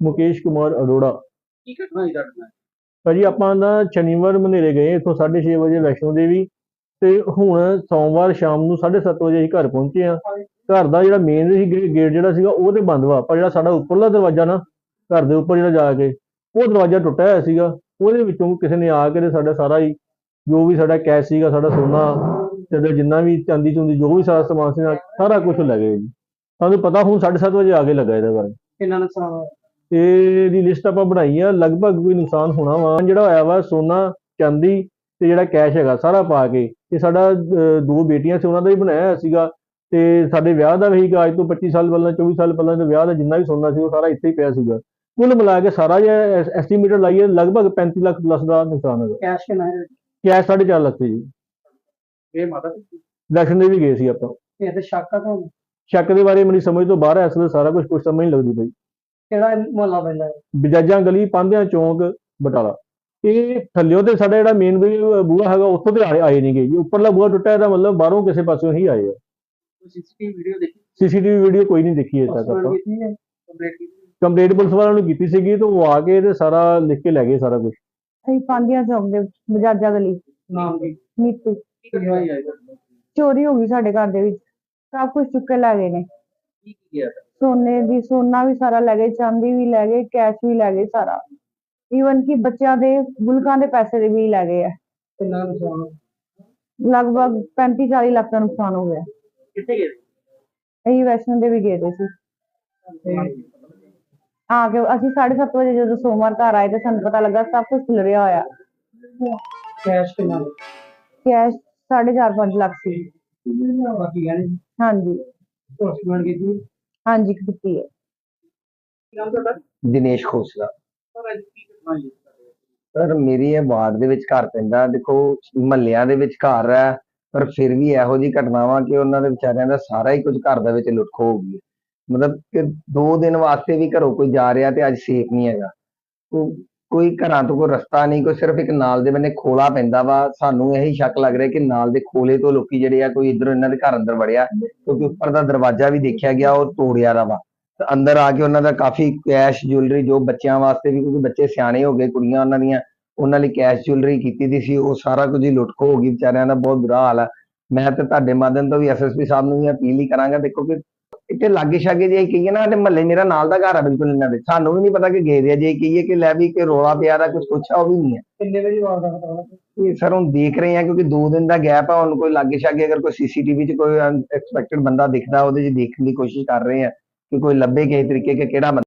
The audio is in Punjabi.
ਮੁਕੇਸ਼ ਕੁਮਾਰ ਅਰੋੜਾ। ਕੀ ਘਟਨਾ ਤੁਹਾਡੇ ਨਾਲ ਭਾਜੀ ਆਪਾਂ ਨਾ ਸ਼ਨੀਵਾਰ ਮਨੇਰੇ ਗਏ ਇੱਥੋਂ 6:30 ਵਜੇ ਵੈਸ਼ਨੋ ਦੇਵੀ। ਤੇ ਹੁਣ ਸੋਮਵਾਰ ਸ਼ਾਮ ਨੂੰ 7:30 ਵਜੇ ਅਸੀਂ ਘਰ ਪਹੁੰਚੇ ਆ ਘਰ ਦਾ ਜਿਹੜਾ ਮੇਨ ਸੀ ਗੇਟ ਜਿਹੜਾ ਸੀਗਾ ਉਹ ਤੇ ਬੰਦ ਵਾ। ਪਰ ਜਿਹੜਾ ਸਾਡਾ ਉੱਪਰਲਾ ਦਰਵਾਜ਼ਾ ਨਾ ਘਰ ਦੇ ਉੱਪਰ ਜਿਹੜਾ ਜਾ ਕੇ ਉਹ ਦਰਵਾਜ਼ਾ ਟੁੱਟਿਆ ਹੋਇਆ ਸੀਗਾ। ਉਹਦੇ ਵਿੱਚੋਂ ਕਿਸੇ ਨੇ ਆ ਕੇ ਤੇ ਸਾਡਾ ਸਾਰਾ ਹੀ ਜੋ ਵੀ ਸਾਡਾ ਕੈਸ਼ ਸੀਗਾ ਸਾਡਾ ਸੋਨਾ ਤੇ ਜਿੰਨਾ ਵੀ ਚਾਂਦੀ ਚੁੰਦੀ ਜੋ ਵੀ ਸਾਰਾ ਸਮਾਨ ਸੀ ਸਾਰਾ ਕੁਝ ਲੈ ਗਏ ਜੀ। ਸਾਨੂੰ ਪਤਾ ਹੁਣ 7:30 ਵਜੇ ਆ ਕੇ ਲੱਗਾ ਇਹਦੇ ਬਾਰੇ। ਕਿੰਨਾ ਨੁਕਸਾਨ ਹੋਇਆ? ਤੇ ਇਹਦੀ ਲਿਸਟ ਆਪਾਂ ਬਣਾਈ ਆ ਲਗਭਗ ਕੋਈ ਨੁਕਸਾਨ ਹੋਣਾ ਵਾ। ਜਿਹੜਾ ਹੋਇਆ ਵਾ ਸੋਨਾ ਚਾਂਦੀ ਤੇ ਜਿਹੜਾ ਕੈਸ਼ ਹੈਗਾ ਸਾਰਾ ਪਾ ਕੇ ਤੇ ਸਾਡਾ ਦੋ ਬੇਟੀਆਂ ਸੀ ਉਹਨਾਂ ਦਾ ਵੀ ਬਣਾਇਆ ਸੀਗਾ। ਤੇ ਸਾਡੇ ਵਿਆਹ ਦਾ ਵੀ ਅੱਜ ਤੋਂ 25 ਸਾਲ ਪਹਿਲਾਂ 24 ਸਾਲ ਪਹਿਲਾਂ ਦੇ ਵਿਆਹ ਦਾ ਜਿੰਨਾ ਵੀ ਸੋਨਾ ਸੀ ਉਹ ਸਾਰਾ ਇੱਥੇ ਹੀ ਪਿਆ ਸੀਗਾ। ਕੁੱਲ ਮਿਲਾ ਕੇ ਸਾਰਾ ਜੇ ਐਸਟੀਮੇਟਡ ਲਾਈਏ ਲਗਭਗ 35 ਲੱਖ ਪਲੱਸ ਦਾ ਨੁਕਸਾਨ ਹੈਗਾ। ਕੈਸ਼ ਕਿੰਨਾ ਹੈ? ਕੈਸ਼ 4.5 ਲੱਖ ਸੀ ਜੀ। ਇਹ ਮਾਤਾ ਜੀ? ਇਲੈਕਸ਼ਨ ਦੇ ਵੀ ਗਏ ਸੀ ਆਪਾਂ। ਇਹ ਤੇ ਸ਼ੱਕ ਆ ਤੁਹਾਨੂੰ? ਸ਼ੱਕ ਦੇ ਬਾਰੇ ਮੇਰੀ ਸਮਝ ਤੋਂ ਬਾਹਰ ਹੈ ਇਸ ਸਾਰਾ ਕੁਝ ਕੁਝ ਸਮਝ ਨਹੀਂ ਲੱਗਦੀ ਪਈ। ਕਿਹੜਾ ਮੁਹੱਲਾ ਪੈਂਦਾ ਹੈ? ਬਜਾਜਾਂ ਗਲੀ ਪਾਂਧਿਆਂ ਚੌਂਕ ਬਟਾਲਾ। ਇਹ ਥੱਲਿਓ ਤੇ ਸਾਡਾ ਜਿਹੜਾ ਮੇਨ ਬੂਹਾ ਹੈਗਾ ਉੱਥੋਂ ਤੇ ਆਏ ਆਏ ਨਹੀਂਗੇ ਜੀ। ਉੱਪਰਲਾ ਬੂਹਾ ਟੁੱਟਾ ਇਹਦਾ ਮਤਲਬ ਬਾਹਰੋਂ ਕਿਸੇ ਪਾਸਿਓਂ ਹੀ ਆਏ ਆ। ਸੀਸੀਟੀਵੀ ਵੀਡੀਓ ਦੇਖੀ? ਸੀਸੀਟੀਵੀ ਵੀਡੀਓ ਕੋਈ ਨਹੀਂ ਦੇਖੀ ਅਜੇ ਤੱਕ ਹੈ? ਕੰਪਲੀਟ ਪੁਲਿਸ ਵਾਲਿਆਂ ਨੂੰ ਕੀਤੀ ਸੀਗੀ ਤੇ ਉਹ ਆ ਕੇ ਤੇ ਸਾਰਾ ਲਿਖ ਕੇ ਲੈ ਗਏ ਸਾਰਾ ਕੁਝ ਅਸੀਂ ਪਾਂਦੀਆਂ ਚੌਕ ਦੇ ਬਜਾਜਾ ਗਲੀ। ਨਾਮ ਦੀ ਨੀਤੂ। ਹੈ? ਚੋਰੀ ਹੋ ਗਈ ਸਾਡੇ ਘਰ ਦੇ ਵਿੱਚ। ਸਭ ਕੁਝ ਚੁੱਕ ਕੇ ਲੈ ਗਏ ਨੇ। ਕੀ ਕੀ ਗਿਆ ਸੋਨੇ ਦੀ ਸੋਨਾ ਵੀ ਸਾਰਾ ਲੈ ਗਏ ਚਾਂਦੀ ਵੀ ਲੈ ਗਏ ਕੈਸ਼ ਵੀ ਲੈ ਗਏ ਸਾਰਾ। ਈਵਨ ਕਿ ਬੱਚਿਆਂ ਦੇ ਗੁਲਕਾਂ ਦੇ ਪੈਸੇ ਦੇ ਵੀ ਲੈ ਗਏ ਆ। ਕਿੰਨਾ ਨੁਕਸਾਨ ਹੋਇਆ? ਲਗਭਗ 35 40 ਲੱਖ ਦਾ ਨੁਕਸਾਨ ਹੋ ਗਿਆ। ਕਿੱਥੇ ਗਏ? ਅਸੀਂ ਵੈਸ਼ਨੋ ਗਏ ਦੇ ਸੀ। ਆ ਕੇ ਅਸੀਂ 7:30 ਵਜੇ ਜਦੋਂ ਸੋਮਵਾਰ ਘਰ ਆਏ ਤੇ ਸਾਨੂੰ ਪਤਾ ਲੱਗਾ ਸਭ ਕੁਝ ਖਿਲਰਿਆ ਹੋਇਆ। ਕੈਸ਼ ਕਿੰਨਾ? ਕੈਸ਼ 4.5 5 ਲੱਖ ਸੀ। ਬਾਕੀ ਗਹਿਣੇ? ਹਾਂਜੀ। ਕੀਤੀ ਹਾਂਜੀ ਕੀਤੀ ਹੈ। ਨਾਮ ਤੁਹਾਡਾ? ਦਿਨੇਸ਼ ਖੋਸਲਾ। ਸਰ ਅੱਜ ਕੀ ਘਟਨਾ ਹੋਈ ਹੈ ਸਰ ਮੇਰੀ ਇਹ ਵਾਰਡ ਦੇ ਵਿੱਚ ਘਰ ਪੈਂਦਾ ਦੇਖੋ ਮਹੱਲਿਆਂ ਦੇ ਵਿੱਚ ਘਰ ਹੈ ਪਰ ਫਿਰ ਵੀ ਇਹੋ ਜਿਹੀ ਘਟਨਾਵਾਂ ਕਿ ਉਹਨਾਂ ਦੇ ਵਿਚਾਰਿਆਂ ਦਾ ਸਾਰਾ ਹੀ ਕੁਝ ਘਰ ਦੇ ਵਿੱਚ ਲੁੱਟ ਖੋਹ ਹੋ ਗਈ ਮਤਲਬ ਕਿ ਦੋ ਦਿਨ ਵਾਸਤੇ ਵੀ ਘਰੋਂ ਕੋਈ ਜਾ ਰਿਹਾ ਤੇ ਅੱਜ ਸੇਫ ਨਹੀਂ ਹੈਗਾ। ਕੋਈ ਘਰਾਂ ਤੋਂ ਕੋਈ ਰਸਤਾ ਨਹੀਂ, ਕੋਈ ਸਿਰਫ ਇੱਕ ਨਾਲ ਦੇ ਬੰਨੇ ਖੋਲਾ ਪੈਂਦਾ ਵਾ। ਸਾਨੂੰ ਇਹੀ ਸ਼ੱਕ ਲੱਗ ਰਿਹਾ ਕਿ ਨਾਲ ਦੇ ਖੋਲੇ ਤੋਂ ਲੋਕੀ ਜਿਹੜੇ ਆ, ਕੋਈ ਇਧਰ ਇਹਨਾਂ ਦੇ ਘਰ ਅੰਦਰ ਵੜਿਆ, ਕਿਉਂਕਿ ਉੱਪਰ ਦਾ ਦਰਵਾਜ਼ਾ ਵੀ ਦੇਖਿਆ ਗਿਆ, ਉਹ ਤੋੜਿਆ ਦਾ ਵਾ ਅੰਦਰ ਆ ਕੇ ਉਹਨਾਂ ਦਾ ਕਾਫੀ ਕੈਸ਼ ਜੁਐਲਰੀ, ਜੋ ਬੱਚਿਆਂ ਵਾਸਤੇ ਵੀ, ਕਿਉਂਕਿ ਬੱਚੇ ਸਿਆਣੇ ਹੋ ਗਏ, ਕੁੜੀਆਂ ਉਹਨਾਂ ਦੀਆਂ, ਉਹਨਾਂ ਲਈ ਕੈਸ਼ ਜੁਐਲਰੀ ਕੀਤੀ ਦੀ ਸੀ। ਉਹ ਸਾਰਾ ਕੁਝ ਹੀ ਲੁੱਟ ਖੋ ਹੋ ਗਈ, ਵਿਚਾਰਿਆਂ ਦਾ ਬਹੁਤ ਬੁਰਾ ਹਾਲ ਆ। ਮੈਂ ਤੇ ਤੁਹਾਡੇ ਮਾਧਿਅਮ ਤੋਂ ਵੀ ਐਸਐਸਪੀ ਸਾਹਿਬ ਨੂੰ ਵੀ ਅਪੀਲ ਹੀ ਕਰਾਂਗਾ, ਦੇਖੋ ਕਿ ਇੱਥੇ ਲਾਗੇ ਛਾਗੇ ਜੇ ਕਹੀਏ ਨਾ ਤੇ ਮਹੱਲੇ ਮੇਰਾ ਨਾਲ ਦਾ ਘਰ ਆ ਬਿਲਕੁਲ ਇਹਨਾਂ ਦੇ। ਸਾਨੂੰ ਵੀ ਨਹੀਂ ਪਤਾ ਕਿ ਗਏ ਦੇ ਆ ਜੇ ਕਹੀਏ ਕਿ ਲੈ ਵੀ ਕਿ ਰੋਲਾ ਪਿਆ ਦਾ ਕੁਝ ਪੁੱਛਿਆ ਉਹ ਵੀ ਨਹੀਂ ਹੈ ਕਿੰਨੇ ਵਜੇ ਵਾਰ ਦਾ ਪਤਾ ਲੱਗਾ? ਇਹ ਸਰ ਹੁਣ ਦੇਖ ਰਹੇ ਆ ਕਿਉਂਕਿ 2 ਦਿਨ ਦਾ ਗੈਪ ਆ ਹੁਣ ਕੋਈ ਲਾਗੇ ਛਾਗੇ ਅਗਰ ਕੋਈ ਸੀਸੀਟੀਵੀ 'ਚ ਕੋਈ ਅਨਐਕਸਪੈਕਟਡ ਬੰਦਾ ਦਿਖਦਾ ਉਹਦੇ 'ਚ ਦੇਖਣ ਦੀ ਕੋਸ਼ਿਸ਼ ਕਰ ਰਹੇ ਆ ਕਿ ਕੋਈ ਲੱਭੇ ਕਿਸੇ ਤਰੀਕੇ ਕਿ ਕਿਹੜਾ ਬੰਦਾ